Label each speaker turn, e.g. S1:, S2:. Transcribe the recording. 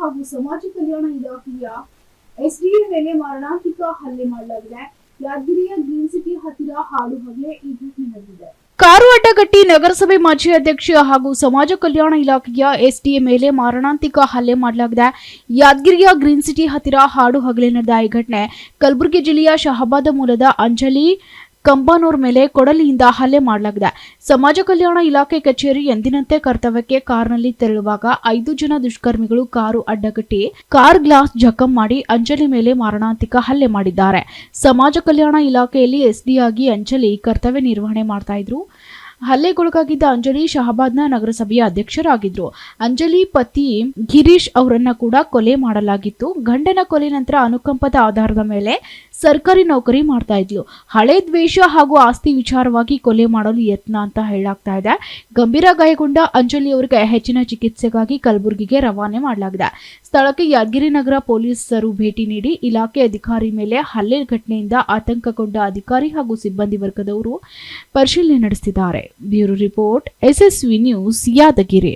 S1: ಹಾಗೂ ಸಮಾಜ ಕಲ್ಯಾಣ ಇಲಾಖೆಯ ಎಸ್ಡಿಎ ಮೇಲೆ ಮಾರಣಾಂತಿಕ ಹಲ್ಲೆ ಮಾಡಲಾಗಿದೆ. ಯಾದಗಿರಿಯ ಗ್ರೀನ್ ಸಿಟಿ ಹತ್ತಿರ ಹಾಡು ಹಗಲೇ ಈ ಘಟನೆ ನಡೆದಿದೆ. ಕಾರು ಅಡ್ಡಗಟ್ಟಿ ನಗರಸಭೆ ಮಾಜಿ ಅಧ್ಯಕ್ಷ ಹಾಗೂ ಸಮಾಜ ಕಲ್ಯಾಣ ಇಲಾಖೆಯ ಎಸ್ಡಿಎ ಮೇಲೆ ಮಾರಣಾಂತಿಕ ಹಲ್ಲೆ ಮಾಡಲಾಗಿದೆ. ಯಾದಗಿರಿಯ ಗ್ರೀನ್ ಸಿಟಿ ಹತ್ತಿರ ಹಾಡು ಹಗಲೇ ನಡೆದ ಈ ಘಟನೆ. ಕಲಬುರಗಿ ಜಿಲ್ಲೆಯ ಶಹಬಾದ ಮೂಲದ ಅಂಜಲಿ ಕಂಬಾನೂರ್ ಮೇಲೆ ಕೊಡಲಿಯಿಂದ ಹಲ್ಲೆ ಮಾಡಲಾಗಿದೆ. ಸಮಾಜ ಕಲ್ಯಾಣ ಇಲಾಖೆ ಕಚೇರಿ ಎಂದಿನಂತೆ ಕರ್ತವ್ಯಕ್ಕೆ ಕಾರ್ನಲ್ಲಿ ತೆರಳುವಾಗ ಐದು ಜನ ದುಷ್ಕರ್ಮಿಗಳು ಕಾರು ಅಡ್ಡಗಟ್ಟಿ, ಕಾರ್ ಗ್ಲಾಸ್ ಜಖಂ ಮಾಡಿ ಅಂಜಲಿ ಮೇಲೆ ಮಾರಣಾಂತಿಕ ಹಲ್ಲೆ ಮಾಡಿದ್ದಾರೆ. ಸಮಾಜ ಕಲ್ಯಾಣ ಇಲಾಖೆಯಲ್ಲಿ ಎಸ್ಡಿಯಾಗಿ ಅಂಜಲಿ ಕರ್ತವ್ಯ ನಿರ್ವಹಣೆ ಮಾಡ್ತಾ ಇದ್ರು. ಹಲ್ಲೆಗೊಳಗಾಗಿದ್ದ ಅಂಜಲಿ ಶಹಬಾದ್ನ ನಗರಸಭೆಯ ಅಧ್ಯಕ್ಷರಾಗಿದ್ರು. ಅಂಜಲಿ ಪತಿ ಗಿರೀಶ್ ಅವರನ್ನ ಕೂಡ ಕೊಲೆ ಮಾಡಲಾಗಿತ್ತು. ಗಂಡನ ಕೊಲೆ ನಂತರ ಅನುಕಂಪದ ಆಧಾರದ ಮೇಲೆ ಸರ್ಕಾರಿ ನೌಕರಿ ಮಾಡ್ತಾ ಇದ್ಲು. ಹಳೆ ದ್ವೇಷ ಹಾಗೂ ಆಸ್ತಿ ವಿಚಾರವಾಗಿ ಕೊಲೆ ಮಾಡಲು ಯತ್ನ ಅಂತ ಹೇಳಾಗ್ತಾ ಇದೆ. ಗಂಭೀರ ಗಾಯಗೊಂಡ ಅಂಜಲಿ ಅವರಿಗೆ ಹೆಚ್ಚಿನ ಚಿಕಿತ್ಸೆಗಾಗಿ ಕಲಬುರಗಿಗೆ ರವಾನೆ ಮಾಡಲಾಗಿದೆ. ಸ್ಥಳಕ್ಕೆ ಯಾದಗಿರಿ ನಗರ ಪೊಲೀಸರು ಭೇಟಿ ನೀಡಿ ಇಲಾಖೆ ಅಧಿಕಾರಿ ಮೇಲೆ ಹಲ್ಲೆ ಘಟನೆಯಿಂದ ಆತಂಕಗೊಂಡ ಅಧಿಕಾರಿ ಹಾಗೂ ಸಿಬ್ಬಂದಿ ವರ್ಗದವರು ಪರಿಶೀಲನೆ ನಡೆಸಿದ್ದಾರೆ. Bureau report SSV news Yadgiri.